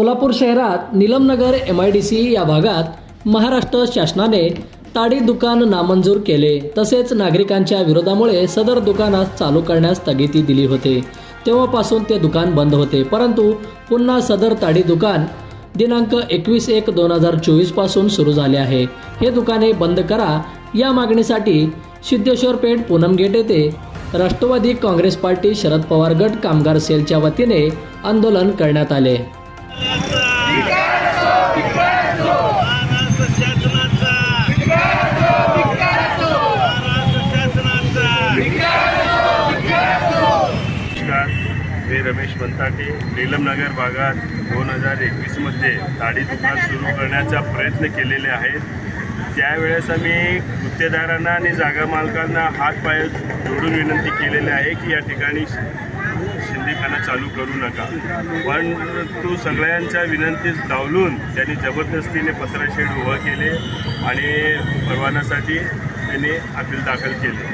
सोलापूर शहरात Nilamnagar M I D C या भागात महाराष्ट्र शासनाने ताडी दुकान नामंजूर केले. तसेच नागरिकांच्या विरोधामुळे सदर दुकानास चालू करण्यास स्थगिती दिली होते. तेव्हापासून ते दुकान बंद होते. परंतु पुन्हा सदर ताडी दुकान दिनांक एकवीस एक दोन हजार चोवीसपासून सुरू झाले आहे. हे दुकाने बंद करा. या मागणीसाठी सिद्धेश्वर पेठ पूनम गेट येथे राष्ट्रवादी काँग्रेस पार्टी शरद पवार गट कामगार सेलच्या वतीने आंदोलन करण्यात आले. नमस्कार मी रमेश मंताटे नीलमनगर भागात दोन हजार एकवीसमध्ये ताडी दुकान सुरू करण्याचा प्रयत्न केलेले आहेत. त्यावेळेस आम्ही गुत्तेदारांना आणि जागा मालकांना हात पाय जोडून विनंती केलेली आहे की या ठिकाणी बंदीखाना चालू करू नका. पण तू सगळ्यांच्या विनंतीस डावलून त्यांनी जबरदस्तीने पत्रशेड उभं केले आणि परवानासाठी त्यांनी अपील दाखल केले.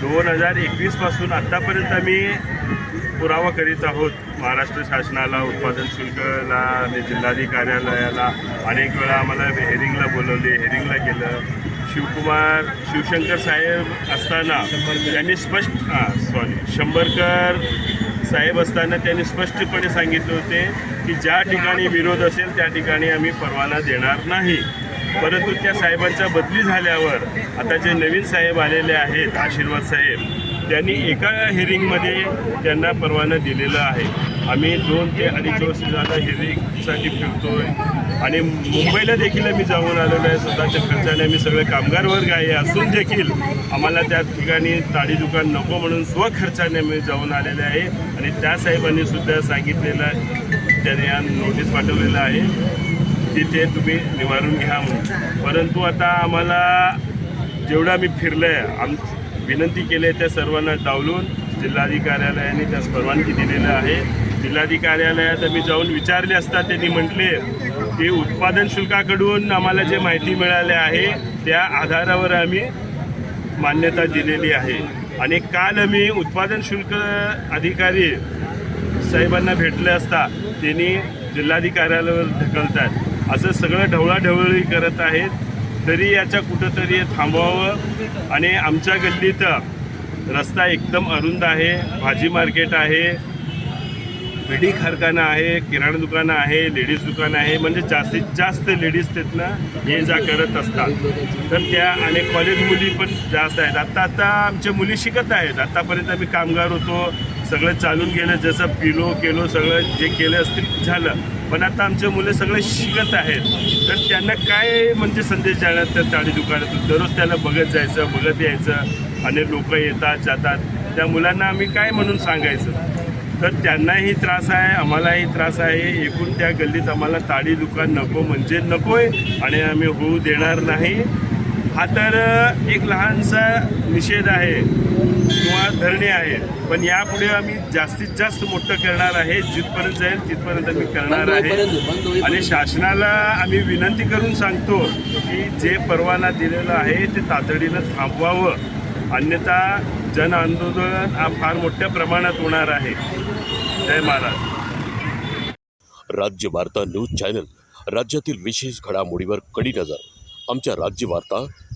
दोन हजार एकवीसपासून आत्तापर्यंत आम्ही पुरावा करीत आहोत. महाराष्ट्र शासनाला उत्पादन शुल्कला आणि जिल्हाधिकार्यालयाला अनेक वेळा आम्हाला हेरिंगला बोलवले हेरिंगला गेलं. शिवकुमार शिवशंकर साहेब असताना त्यांनी स्पष्ट हां सॉरी शंभरकर साहेब असताना त्यांनी स्पष्टपणे सांगितले होते की ज्या ठिकाणी विरोध असेल त्या ठिकाणी आम्ही परवाना देणार नाही. परंतु त्या साहेबांच्या बदली झाल्यावर आता जे नवीन साहेब आलेले आहेत आशीर्वाद साहेब त्यांनी एका हिअरिंगमध्ये त्यांना परवाना दिलेला आहे. आम्ही दोन ते अडीच वर्ष झालं हिअरिंगसाठी आहे आणि मुंबईला देखील आम्ही जाऊन आलेलो आहे. स्वतःच्या खर्चाने आम्ही सगळे कामगार वर्ग आहे. असून देखील आम्हाला त्या ठिकाणी ताडी दुकान नको म्हणून स्वखर्चाने आम्ही जाऊन आलेले आहे. आणि त्या साहेबांनी सुद्धा सांगितलेलं त्याने या नोटीस पाठवलेलं आहे. की ते तुम्ही निवारून घ्या म्हणून. परंतु आता आम्हाला जेवढं आम्ही फिरलं आहे आम विनंती केली आहे त्या सर्वांना डावलून जिल्हाधिकार्यालयाने त्यास परवानगी दिलेली आहे. जिल्हाधिकार्यालयात आम्ही जाऊन विचारले असता त्यांनी म्हटले की उत्पादन शुल्काकडून आम्हाला जे माहिती मिळाली आहे त्या आधारावर आम्ही मान्यता दिलेली आहे. आणि काल आम्ही उत्पादन शुल्क अधिकारी साहेबांना भेटले असता त्यांनी जिल्हाधिकाऱ्यावर ढकलतात असं सगळं ढवळाढवळी करत आहेत. तरी याच्या कुठंतरी थांबवावं. आणि आमच्या गल्लीत रस्ता एकदम अरुंद आहे भाजी मार्केट आहे विडी कारखाना आहे किराणा दुकानं आहे लेडीज दुकानं आहे म्हणजे जास्तीत जास्त लेडीज तिथनं ये जा करत असतात. तर त्या आणि कॉलेज मुली पण जास्त आहेत. आत्ता आता आमच्या मुली शिकत आहेत. आत्तापर्यंत आम्ही कामगार होतो. सगळं चालून गेलं. जसं पिलो केलो सगळं जे केलं असतील झालं. पण आता आमचे मुलं सगळे शिकत आहेत. तर त्यांना काय म्हणजे संदेश देणार त्या ताडी दुकानातून दररोज त्याला बघत जायचं बघत यायचं. आणि लोक येतात जातात. त्या मुलांना आम्ही काय म्हणून सांगायचं? तर त्यांनाही त्रास आहे आम्हालाही त्रास आहे. एकूण त्या गल्लीत आम्हाला ताडी दुकान नको म्हणजे नको आहे आणि आम्ही होऊ देणार नाही. हा तर एक लहानसा निषेध आहे. किंवा धरणे आहे पण यापुढे आम्ही जास्तीत जास्त मोठं करणार आहे. जिथपर्यंत जाईल तिथपर्यंत आम्ही करणार आहे. आणि शासनाला आम्ही विनंती करून सांगतो की जे परवाना दिलेला आहे ते तातडीनं थांबवावं. अन्यथा जन आंदोलन हा फार मोठ्या प्रमाणात होणार आहे. जय महाराज. राज्य वार्ता न्यूज चॅनल राज्यातील विशेष घडामोडीवर कडी नजर. आमच्या राज्य वार्ता